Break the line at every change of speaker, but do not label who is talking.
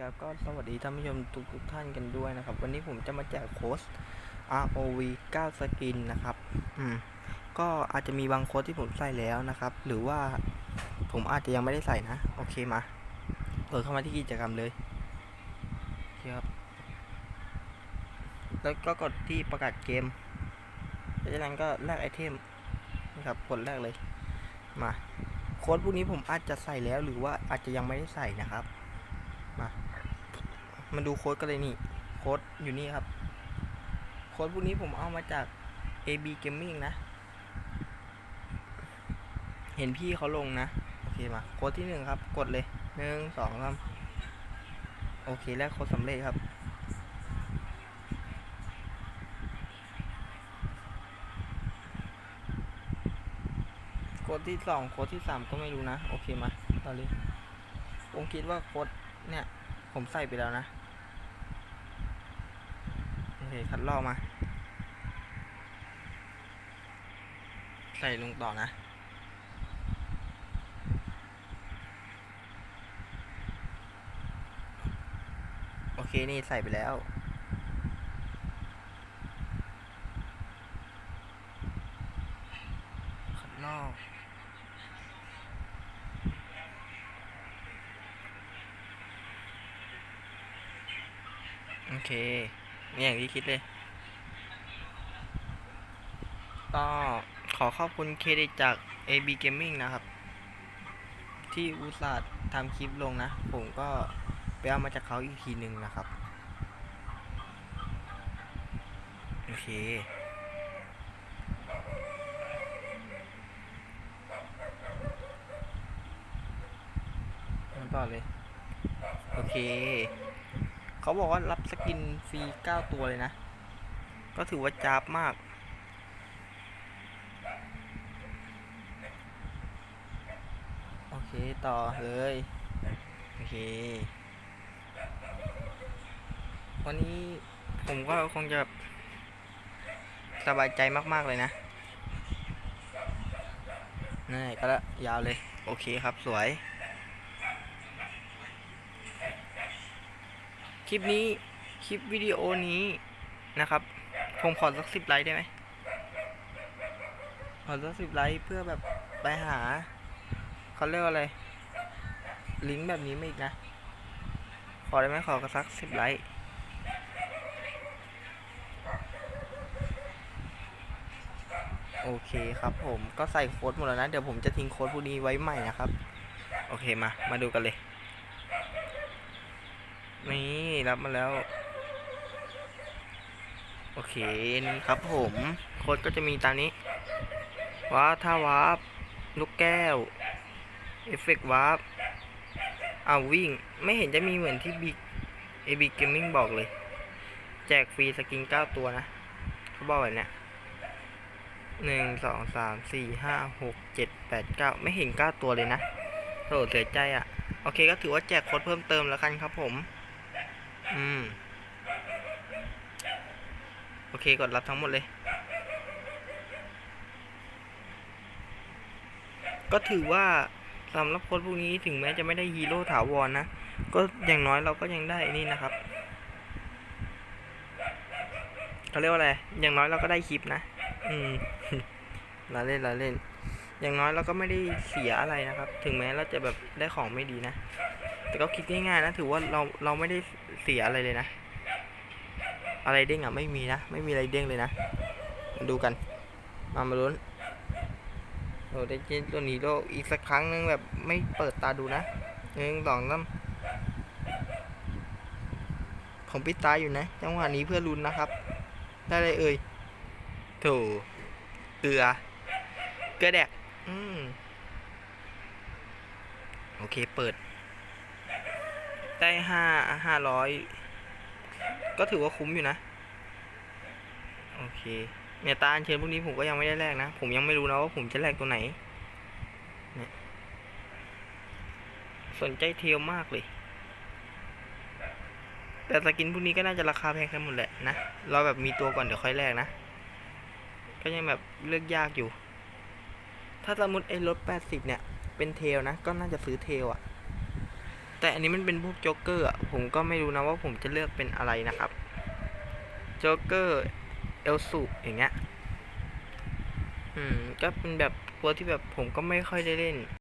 ครับก็สวัสดีท่านผู้ชมทุกทุกท่านกันด้วยนะครับ วันนี้ผมจะมาแจกโค้ด ROV 9 สกินนะครับอืมก็อาจจะมีบางโค้ดที่ผมใส่แล้วนะครับ หรือว่าผมอาจจะยังไม่ได้ใส่นะ โอเคมาเปิดเข้ามาที่กิจกรรมเลยคครับ แล้วก็กดที่ประกาศเกมจากนั้นก็แลกไอเทมนะครับกดแรกเลยมาโค้ดพวกนี้ผมอาจจะใส่แล้วหรือว่าอาจจะยังไม่ได้ใส่นะครับ มา มาดูโค้ดกันเลยนี่ โค้ดอยู่นี่ครับ โค้ดพวกนี้ผมเอามาจาก AB Gaming นะ เห็นพี่เขาลงนะ โอเคมา โค้ดที่หนึ่งครับ กดเลยหนึ่งสองสามโอเคแลกโค้ดสำเร็จครับโค้ดที่สองโค้ดที่สามก็ไม่รู้นะ โอเคมาตอนนี้ผมคิดว่าโค้ด เนี่ย ผมใส่ไปแล้วนะ โอเค คัดลอกมา ใส่ลงต่อนะโอเค นี่ใส่ไปแล้วคัดลอก โอเคนี่อย่างที่คิดเลย ก็ขอขอบคุณเครดิตจาก AB Gaming นะครับ ที่อุตส่าห์ทำคลิปลงนะ ผมก็ไปเอามาจากเขาอีกทีหนึ่งนะครับ โอเคต่อเลย โอเค เขาบอกว่ารับสกินฟรี9ตัวเลยนะ ก็ถือว่าจ้าบมาก โอเค ต่อเลย โอเค วันนี้ผมก็คงจะสบายใจมาก ๆ เลยนะนี่ก็ละยาวเลย โอเคครับสวย ลิปนี้คลิปวิดีโอนี้นะครับ ผมขอสักสิบไลค์ได้ไหมขอสักสิบไลค์เพื่อแบบไปหาเขาเรียกว่าอะไร ลิงก์แบบนี้มาอีกนะ ขอได้ไหมขอกระสักสิบไลค์โอเคครับผมก็ใส่โค้ดหมดแล้วนะ เดี๋ยวผมจะทิ้งโค้ดพวกนี้ไว้ใหม่นะครับ โอเคมา มาดูกันเลย นี่รับมาแล้ว โอเคนี่ครับผมโค้ดก็จะมีตามนี้วาร์ปท่าวาร์ปลูกแก้ว เอฟเฟกต์วาร์ปเอาวิ่ง ไม่เห็นจะมีเหมือนที่บิ๊กเอบีเกมมิ่งบอกเลย แจกฟรีสกิน9ตัวนะ เขาบอกแบบเนี้ยหนึ่งสองสามสี่ห้าหกเจ็ดแปดเก้าไม่เห็น9ตัวเลยนะโถเสียใจอะ่ะ โอเคก็ถือว่าแจกโค้ดเพิ่มเติมแล้วกันครับผม อืม โอเค กดรับทั้งหมดเลย ก็ถือว่าสำหรับโค้ดพวกนี้ถึงแม้จะไม่ได้ฮีโร่ถาวรนะ ก็อย่างน้อยเราก็ยังได้นี่นะครับเขาเรียกว่าอะไร อย่างน้อยเราก็ได้คลิปนะ อืมลาเล่นลาเล่น อย่างน้อยเราก็ไม่ได้เสียอะไรนะครับ ถึงแม้เราจะแบบได้ของไม่ดีนะ แต่ก็คิดง่ายๆนะ ถือว่าเราเราไม่ได้ เสียอะไรเลยนะ อะไรเด้งอะไม่มีนะ ไม่มีอะไรเด้งเลยนะ มาดูกัน มามาลุ้นโอ้ได้เจนตัวนี้โลกอีกสักครั้งนึงแบบไม่เปิดตาดูนะหนึ่งสองสามผมปิดตาอยู่นะจังหวะนี้เพื่อลุ้นนะครับ ได้เลยเอ่ยโถเกลือเกลือแดกอืมโอเคเปิด ได้ห้าห้าร้อยก็ถือว่าคุ้มอยู่นะ โอเค เนี่ยตาอัญเชิญพวกนี้ผมก็ยังไม่ได้แลกนะ ผมยังไม่รู้นะว่าผมจะแลกตัวไหนเนี่ยสนใจเทลมากเลย แต่สกินพวกนี้ก็น่าจะราคาแพงกันหมดแหละนะ เราแบบมีตัวก่อนเดี๋ยวค่อยแลกนะ ก็ยังแบบเลือกยากอยู่ ถ้าสมมติไอ้รถแปดสิบเนี่ย เป็นเทลนะ ก็น่าจะซื้อเทลอะ แต่อันนี้มันเป็นพวกโจ๊กเกอร์อะผมก็ไม่รู้นะว่าผมจะเลือกเป็นอะไรนะครับ โจ๊กเกอร์เอลสุอย่างเงี้ย อืม ก็เป็นแบบตัวที่แบบผมก็ไม่ค่อยได้เล่น